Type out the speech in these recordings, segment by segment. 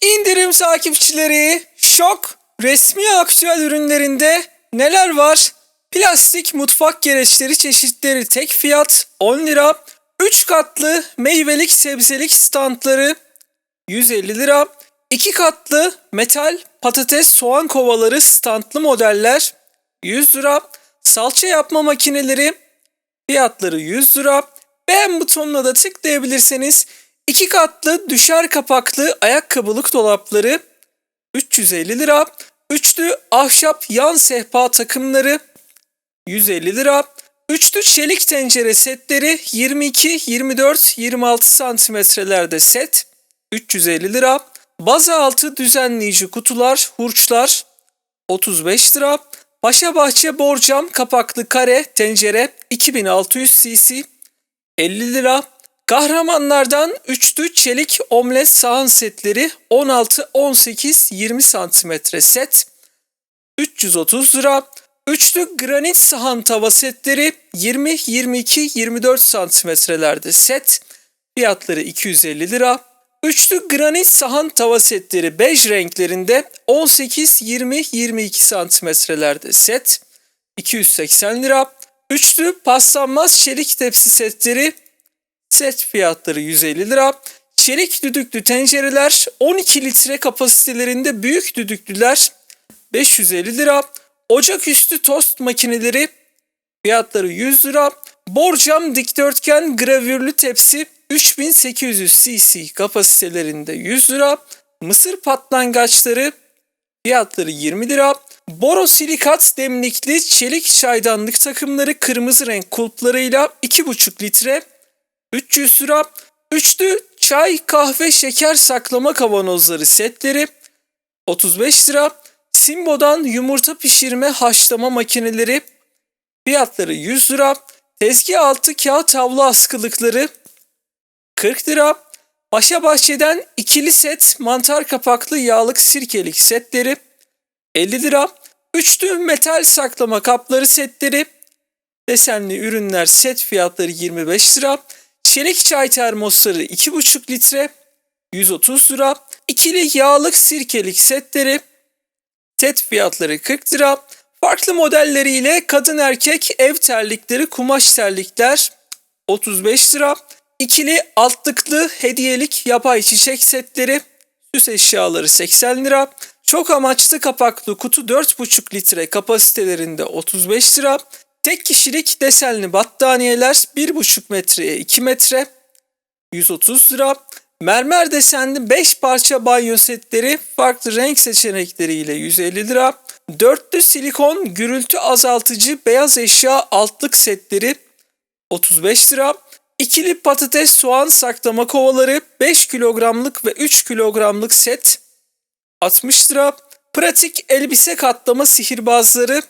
İndirim takipçileri, şok, resmi aktüel ürünlerinde neler var? Plastik mutfak gereçleri çeşitleri tek fiyat 10 lira. 3 katlı meyvelik sebzelik standları 150 lira. 2 katlı metal patates soğan kovaları standlı modeller 100 lira. Salça yapma makineleri fiyatları 100 lira. Beğen butonuna da tıklayabilirseniz 2 katlı düşer kapaklı ayakkabılık dolapları 350 lira. Üçlü ahşap yan sehpa takımları 150 lira. Üçlü çelik tencere setleri 22, 24, 26 santimetrelerde set 350 lira. Baza altı düzenleyici kutular, hurçlar 35 lira. Paşa Bahçe borcam kapaklı kare tencere 2600 cc 50 lira. Kahramanlardan üçlü çelik omlet sahan setleri 16, 18, 20 santimetre set 330 lira. Üçlü granit sahan tava setleri 20, 22, 24 santimetrelerde set. Fiyatları 250 lira. Üçlü granit sahan tava setleri bej renklerinde 18, 20, 22 santimetrelerde set. 280 lira. Üçlü paslanmaz çelik tepsi setleri set fiyatları 150 lira. Çelik düdüklü tencereler 12 litre kapasitelerinde büyük düdüklüler 550 lira. Ocaküstü tost makineleri fiyatları 100 lira. Borcam dikdörtgen gravürlü tepsi 3800 cc kapasitelerinde 100 lira. Mısır patlangaçları fiyatları 20 lira. Borosilikat demlikli çelik çaydanlık takımları kırmızı renk kulplarıyla 2,5 litre 300 lira. Üçlü çay, kahve, şeker saklama kavanozları setleri 35 lira. Simbo'dan yumurta pişirme haşlama makineleri fiyatları 100 lira. Tezgah altı kağıt havlu askılıkları 40 lira. Paşa Bahçe'den ikili set mantar kapaklı yağlık sirkelik setleri 50 lira. Üçlü metal saklama kapları setleri desenli ürünler set fiyatları 25 lira. Çelik çay termosları 2,5 litre 130 lira. İkili yağlık sirkelik setleri set fiyatları 40 lira. Farklı modelleriyle kadın erkek ev terlikleri kumaş terlikler 35 lira. İkili altlıklı hediyelik yapay çiçek setleri süs eşyaları 80 lira. Çok amaçlı kapaklı kutu 4,5 litre kapasitelerinde 35 lira. Tek kişilik desenli battaniyeler 1,5 metreye 2 metre 130 lira. Mermer desenli 5 parça banyo setleri farklı renk seçenekleriyle 150 lira. Dörtlü silikon gürültü azaltıcı beyaz eşya altlık setleri 35 lira. İkili patates soğan saklama kovaları 5 kilogramlık ve 3 kilogramlık set 60 lira. Pratik elbise katlama sihirbazları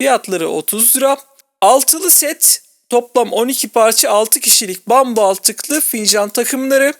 fiyatları 30 lira. Altılı set toplam 12 parça 6 kişilik bambu altıklı fincan takımları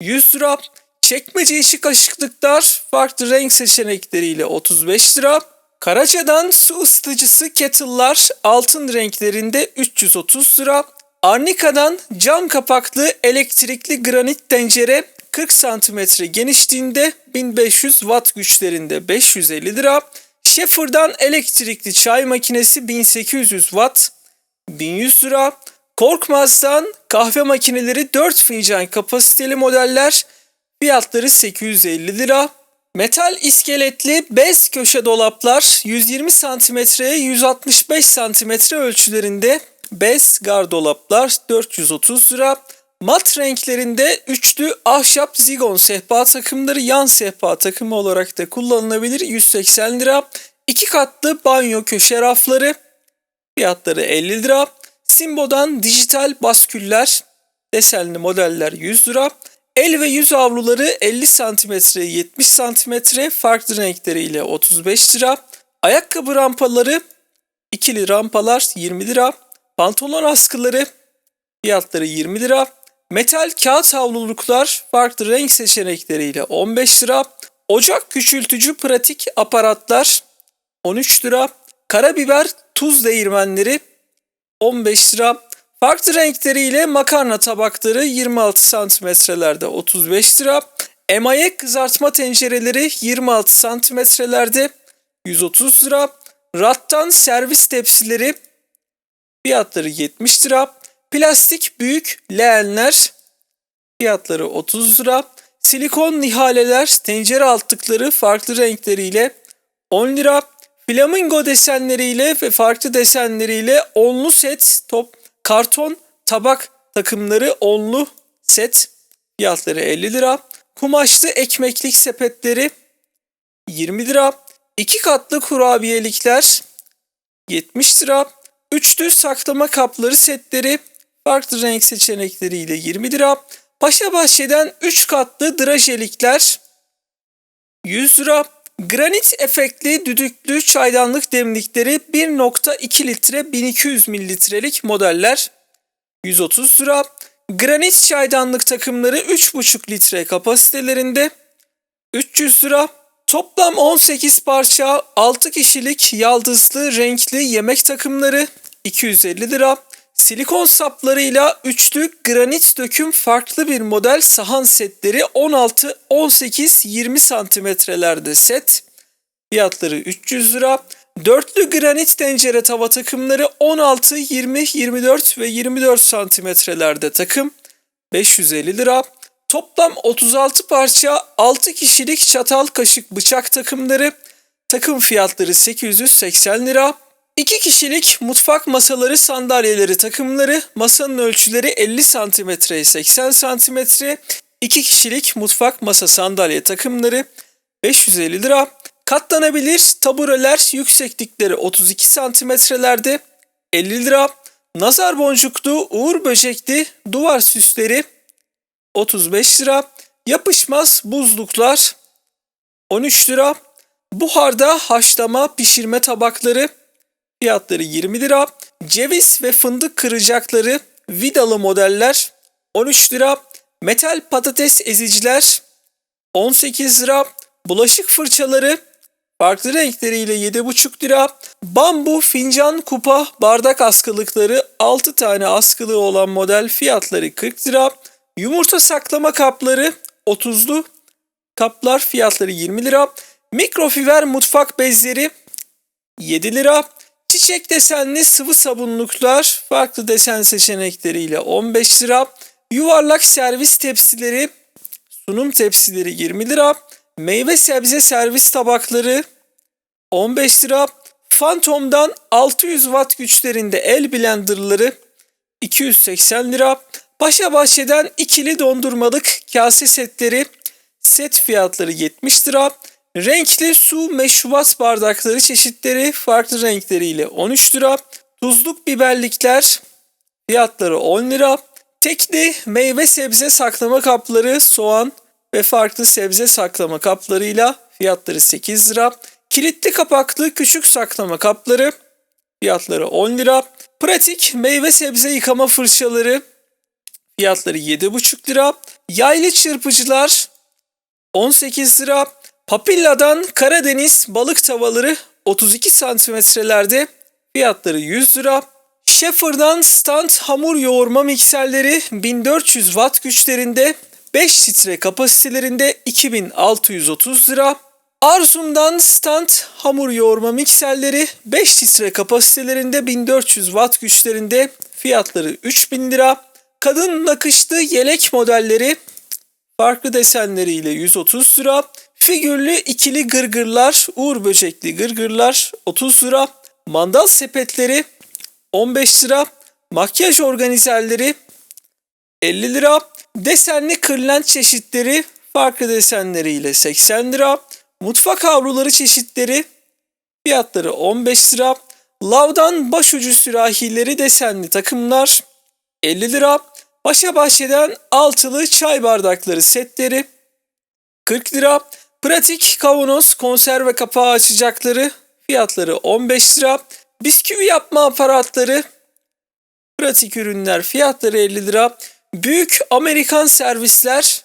100 lira. Çekmece içi kaşıklıklar farklı renk seçenekleriyle 35 lira. Karaca'dan su ısıtıcısı kettle'lar altın renklerinde 330 lira. Arnika'dan cam kapaklı elektrikli granit tencere 40 cm genişliğinde 1500 watt güçlerinde 550 lira. Schaefer'dan elektrikli çay makinesi 1800 watt 1100 lira. Korkmaz'dan kahve makineleri 4 fincan kapasiteli modeller fiyatları 850 lira. Metal iskeletli bez köşe dolaplar 120 santimetreye 165 santimetre ölçülerinde bez gardolaplar 430 lira. Mat renklerinde üçlü ahşap zigon sehpa takımları yan sehpa takımı olarak da kullanılabilir 180 lira. İki katlı banyo köşe rafları fiyatları 50 lira. Simbo'dan dijital basküller desenli modeller 100 lira. El ve yüz havluları 50 cm 70 cm farklı renkleriyle 35 lira. Ayakkabı rampaları ikili rampalar 20 lira. Pantolon askıları fiyatları 20 lira. Metal kağıt havluluklar farklı renk seçenekleriyle 15 lira. Ocak küçültücü pratik aparatlar 13 lira. Karabiber tuz değirmenleri 15 lira. Farklı renkleriyle makarna tabakları 26 santimetrelerde 35 lira. emaye kızartma tencereleri 26 santimetrelerde 130 lira. Rattan servis tepsileri fiyatları 70 lira. Plastik büyük leğenler fiyatları 30 lira. Silikon nihaleler tencere altlıkları farklı renkleriyle 10 lira. Flamingo desenleriyle ve farklı desenleriyle onlu set top karton tabak takımları onlu set fiyatları 50 lira. Kumaşlı ekmeklik sepetleri 20 lira. 2 katlı kurabiyelikler 70 lira. Üçlü saklama kapları setleri farklı renk seçenekleriyle 20 lira. Paşa Bahçe'den 3 katlı drajelikler 100 lira. Granit efektli düdüklü çaydanlık demlikleri 1.2 litre 1200 mililitrelik modeller 130 lira. Granit çaydanlık takımları 3.5 litre kapasitelerinde 300 lira. Toplam 18 parça 6 kişilik yaldızlı renkli yemek takımları 250 lira. Silikon saplarıyla üçlü granit döküm farklı bir model sahan setleri 16, 18, 20 santimetrelerde set. Fiyatları 300 lira. Dörtlü granit tencere tava takımları 16, 20, 24 ve 24 santimetrelerde takım 550 lira. Toplam 36 parça 6 kişilik çatal kaşık bıçak takımları takım fiyatları 880 lira. 2 kişilik mutfak masaları sandalyeleri takımları masanın ölçüleri 50 santimetreye 80 santimetre. 2 kişilik mutfak masa sandalye takımları 550 lira. Katlanabilir tabureler yükseklikleri 32 santimetrelerde 50 lira. Nazar boncuklu uğur böcekli duvar süsleri 35 lira. Yapışmaz buzluklar 13 lira. Buharda haşlama pişirme tabakları fiyatları 20 lira. Ceviz ve fındık kıracakları vidalı modeller 13 lira. Metal patates eziciler 18 lira. Bulaşık fırçaları farklı renkleriyle 7,5 lira. Bambu fincan kupa bardak askılıkları 6 tane askılığı olan model fiyatları 40 lira. Yumurta saklama kapları 30'lu kaplar fiyatları 20 lira. Mikrofiber mutfak bezleri 7 lira. Çiçek desenli sıvı sabunluklar farklı desen seçenekleriyle 15 lira. Yuvarlak servis tepsileri, sunum tepsileri 20 lira. Meyve sebze servis tabakları 15 lira. Phantom'dan 600 watt güçlerinde el blenderları 280 lira. Paşa Bahçe'den ikili dondurmalık kase setleri set fiyatları 70 lira. Renkli su meşrubat bardakları çeşitleri farklı renkleriyle 13 lira. Tuzluk biberlikler fiyatları 10 lira. Tekli meyve sebze saklama kapları soğan ve farklı sebze saklama kaplarıyla fiyatları 8 lira. Kilitli kapaklı küçük saklama kapları fiyatları 10 lira. Pratik meyve sebze yıkama fırçaları fiyatları 7,5 lira. Yaylı çırpıcılar 18 lira. Papilla'dan Karadeniz balık tavaları 32 santimetrelerde fiyatları 100 lira. Schaefer'dan stand hamur yoğurma mikserleri 1400 watt güçlerinde 5 litre kapasitelerinde 2630 lira. Arzum'dan stand hamur yoğurma mikserleri 5 litre kapasitelerinde 1400 watt güçlerinde fiyatları 3000 lira. Kadın nakışlı yelek modelleri farklı desenleriyle 130 lira. Figürlü ikili gırgırlar, uğur böcekli gırgırlar 30 lira. Mandal sepetleri 15 lira. Makyaj organizerleri 50 lira. Desenli kırlent çeşitleri farklı desenleriyle 80 lira. Mutfak havluları çeşitleri fiyatları 15 lira. Lavdan başucu sürahileri desenli takımlar 50 lira. Paşa Bahçe'den altılı çay bardakları setleri 40 lira. Pratik kavanoz konserve kapağı açacakları fiyatları 15 lira. Bisküvi yapma aparatları pratik ürünler fiyatları 50 lira. Büyük Amerikan servisler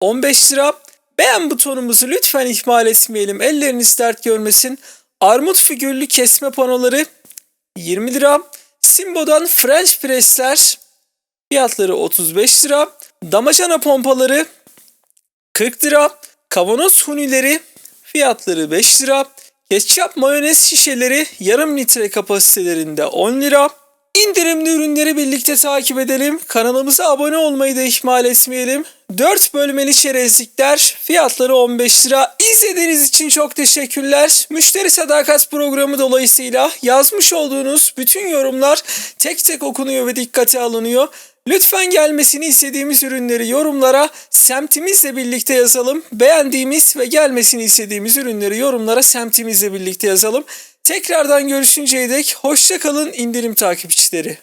15 lira. Beğen butonumuzu lütfen ihmal etmeyelim. Elleriniz dert görmesin. Armut figürlü kesme panoları 20 lira. Simbo'dan French pressler fiyatları 35 lira. Damacana pompaları 40 lira. Kavanoz hunileri fiyatları 5 lira. Ketçap mayonez şişeleri yarım litre kapasitelerinde 10 lira. İndirimli ürünleri birlikte takip edelim. Kanalımıza abone olmayı da ihmal etmeyelim. 4 bölmeli çerezlikler fiyatları 15 lira. İzlediğiniz için çok teşekkürler. Müşteri sadakat programı dolayısıyla yazmış olduğunuz bütün yorumlar tek tek okunuyor ve dikkate alınıyor. Lütfen gelmesini istediğimiz ürünleri yorumlara semtimizle birlikte yazalım. Beğendiğimiz ve gelmesini istediğimiz ürünleri yorumlara semtimizle birlikte yazalım. Tekrardan görüşünceye dek hoşça kalın indirim takipçileri.